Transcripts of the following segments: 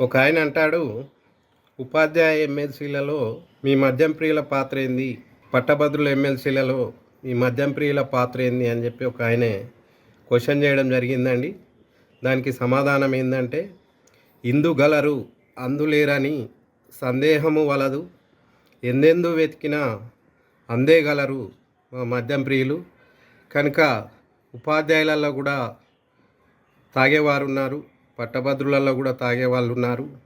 ఒక ఆయన అంటాడు ఉపాధ్యాయ ఎమ్మెల్సీలలో మీ మద్యం ప్రియుల పాత్ర ఏంది? పట్టభద్రుల ఎమ్మెల్సీలలో మీ మద్యం ప్రియుల పాత్ర ఏంది? అని చెప్పి ఒక ఆయనే క్వశ్చన్ చేయడం జరిగిందండి. దానికి సమాధానం ఏంటంటే ఇందు గలరు అందులేరని సందేహము వలదు. ఎందెందు వెతికినా అందేగలరు మా మద్యం ప్రియులు. కనుక ఉపాధ్యాయులలో కూడా తాగేవారు ఉన్నారు పట్టభద్రులలో కూడా తాగే వాళ్ళు ఉన్నారు.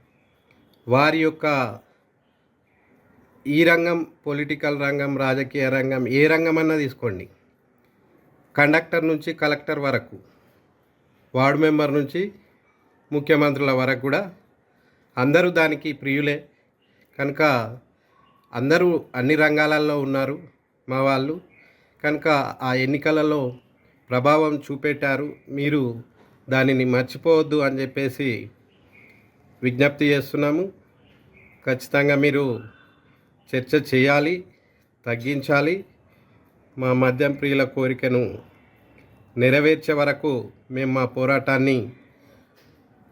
వారి యొక్క ఈ రంగం పొలిటికల్ రంగం రాజకీయ రంగం ఏ రంగం అన్నా తీసుకోండి. కండక్టర్ నుంచి కలెక్టర్ వరకు వార్డు మెంబర్ నుంచి ముఖ్యమంత్రుల వరకు కూడా అందరూ దానికి ప్రియులే. కనుక అందరూ అన్ని రంగాలలో ఉన్నారు మా వాళ్ళు. కనుక ఆ ఎన్నికలలో ప్రభావం చూపెట్టారు. మీరు దానిని మర్చిపోవద్దు అని చెప్పేసి విజ్ఞప్తి చేస్తున్నాము. ఖచ్చితంగా మీరు చర్చ చేయాలి తగ్గించాలి. మా మద్యం ప్రియుల కోరికను నెరవేర్చే వరకు మేము మా పోరాటాన్ని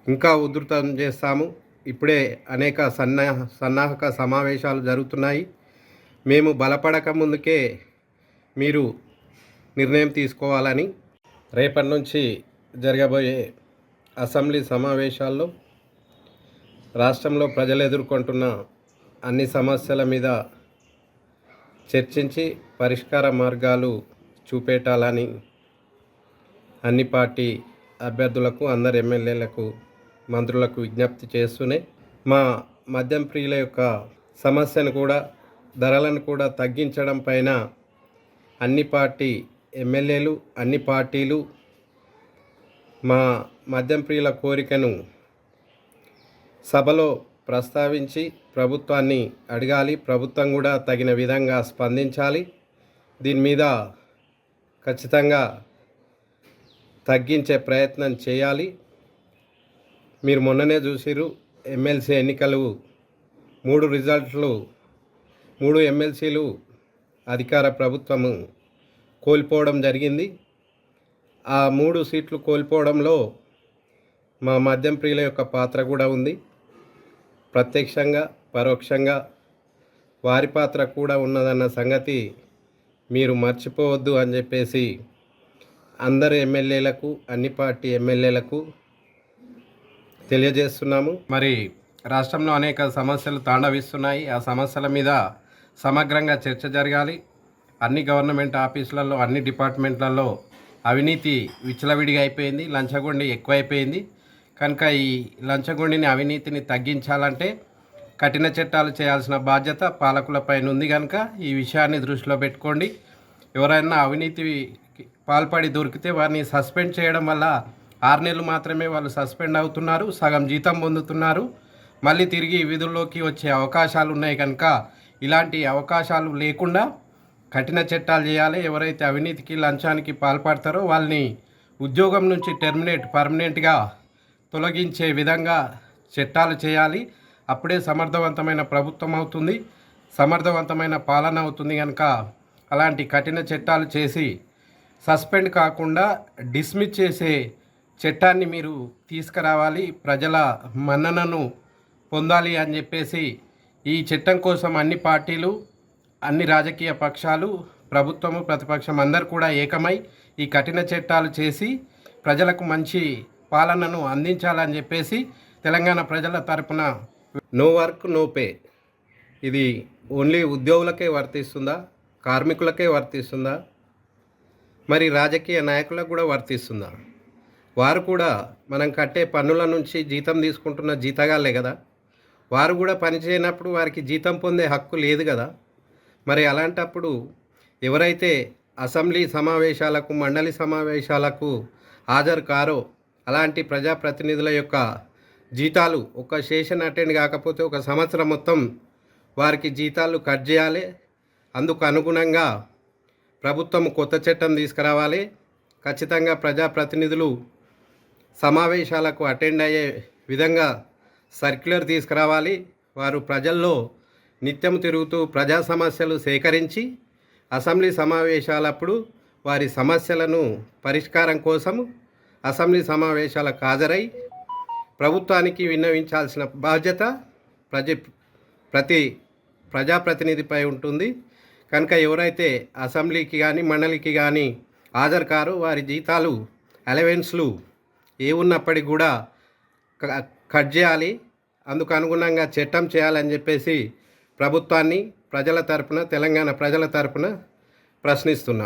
ఇంకా ఉధృతం చేస్తాము. ఇప్పుడే అనేక సన్నా సన్నాహక సమావేశాలు జరుగుతున్నాయి. మేము బలపడక ముందుకే మీరు నిర్ణయం తీసుకోవాలని రేపటి నుంచి జరగబోయే అసెంబ్లీ సమావేశాల్లో రాష్ట్రంలో ప్రజలు ఎదుర్కొంటున్న అన్ని సమస్యల మీద చర్చించి పరిష్కార మార్గాలు చూపెట్టాలని అన్ని పార్టీ అభ్యర్థులకు అందరు ఎమ్మెల్యేలకు మంత్రులకు విజ్ఞప్తి చేస్తూనే మా మద్యం ప్రియుల యొక్క సమస్యను కూడా ధరలను కూడా తగ్గించడం పైన అన్ని పార్టీ ఎమ్మెల్యేలు అన్ని పార్టీలు మా మద్యం ప్రియుల కోరికను సభలో ప్రస్తావించి ప్రభుత్వాన్ని అడగాలి. ప్రభుత్వం కూడా తగిన విధంగా స్పందించాలి. దీని మీద ఖచ్చితంగా తగ్గించే ప్రయత్నం చేయాలి. మీరు మొన్ననే చూసిరు ఎమ్మెల్సీ ఎన్నికలు మూడు రిజల్ట్లు మూడు ఎమ్మెల్సీలు అధికార ప్రభుత్వము కోల్పోవడం జరిగింది. ఆ మూడు సీట్లు కోల్పోవడంలో మా మద్యం ప్రియుల యొక్క పాత్ర కూడా ఉంది. ప్రత్యక్షంగా పరోక్షంగా వారి పాత్ర కూడా ఉన్నదన్న సంగతి మీరు మర్చిపోవద్దు అని చెప్పేసి అందరు ఎమ్మెల్యేలకు అన్ని పార్టీ ఎమ్మెల్యేలకు తెలియజేస్తున్నాము. మరి రాష్ట్రంలో అనేక సమస్యలు తాండవిస్తున్నాయి. ఆ సమస్యల మీద సమగ్రంగా చర్చ జరగాలి. అన్ని గవర్నమెంట్ ఆఫీసులలో అన్ని డిపార్ట్మెంట్లలో అవినీతి విచ్చలవిడిగా అయిపోయింది లంచగొండి ఎక్కువైపోయింది. కనుక ఈ లంచగొండిని అవినీతిని తగ్గించాలంటే కఠిన చట్టాలు చేయాల్సిన బాధ్యత పాలకులపైన ఉంది కనుక ఈ విషయాన్ని దృష్టిలో పెట్టుకోండి. ఎవరైనా అవినీతి పాల్పడి దొరికితే వారిని సస్పెండ్ చేయడం వల్ల ఆరు నెలలు మాత్రమే వాళ్ళు సస్పెండ్ అవుతున్నారు సగం జీతం పొందుతున్నారు. మళ్ళీ తిరిగి విధుల్లోకి వచ్చే అవకాశాలు ఉన్నాయి కనుక ఇలాంటి అవకాశాలు లేకుండా కఠిన చట్టాలు చేయాలి. ఎవరైతే అవినీతికి లంచానికి పాల్పడతారో వాళ్ళని ఉద్యోగం నుంచి టెర్మినేట్ పర్మనెంట్గా తొలగించే విధంగా చట్టాలు చేయాలి. అప్పుడే సమర్థవంతమైన ప్రభుత్వం అవుతుంది. సమర్థవంతమైన పాలన అవుతుంది కనుక అలాంటి కఠిన చట్టాలు చేసి సస్పెండ్ కాకుండా డిస్మిస్ చేసే చట్టాన్ని మీరు తీసుకురావాలి. ప్రజల మన్ననను పొందాలి అని చెప్పేసి ఈ చట్టం కోసం అన్ని పార్టీలు అన్ని రాజకీయ పక్షాలు ప్రభుత్వము ప్రతిపక్షం అందరు కూడా ఏకమై ఈ కఠిన చట్టాలు చేసి ప్రజలకు మంచి పాలనను అందించాలని చెప్పేసి తెలంగాణ ప్రజల తరపున నో వర్క్ నో పే ఇది ఓన్లీ ఉద్యోగులకే వర్తిస్తుందా? కార్మికులకే వర్తిస్తుందా? మరి రాజకీయ నాయకులకు కూడా వర్తిస్తుందా? వారు కూడా మనం కట్టే పన్నుల నుంచి జీతం తీసుకుంటున్న జీతగాళ్ళే కదా? వారు కూడా పనిచేయనప్పుడు వారికి జీతం పొందే హక్కు లేదు కదా? మరి అలాంటప్పుడు ఎవరైతే అసెంబ్లీ సమావేశాలకు మండలి సమావేశాలకు హాజరు కారో అలాంటి ప్రజాప్రతినిధుల యొక్క జీతాలు ఒక సెషన్ అటెండ్ కాకపోతే ఒక సంవత్సరం మొత్తం వారికి జీతాలు కట్ చేయాలి. అందుకు అనుగుణంగా ప్రభుత్వం కొత్త చట్టం తీసుకురావాలి. ఖచ్చితంగా ప్రజాప్రతినిధులు సమావేశాలకు అటెండ్ అయ్యే విధంగా సర్క్యులర్ తీసుకురావాలి. వారు ప్రజల్లో నిత్యం తిరుగుతూ ప్రజా సమస్యలు సేకరించి అసెంబ్లీ సమావేశాలప్పుడు వారి సమస్యలను పరిష్కారం కోసం అసెంబ్లీ సమావేశాలకు హాజరై ప్రభుత్వానికి విన్నవించాల్సిన బాధ్యత ప్రజ ప్రతి ప్రజాప్రతినిధిపై ఉంటుంది. కనుక ఎవరైతే అసెంబ్లీకి కానీ మండలికి కానీ హాజరు కారు వారి జీతాలు అలవెన్స్లు ఏ ఉన్నప్పటికీ కూడా క- కట్ చేయాలి. అందుకు అనుగుణంగా చట్టం చేయాలని చెప్పేసి ప్రభుత్వాన్ని ప్రజల తరపున తెలంగాణ ప్రజల తరపున ప్రశ్నిస్తున్నాను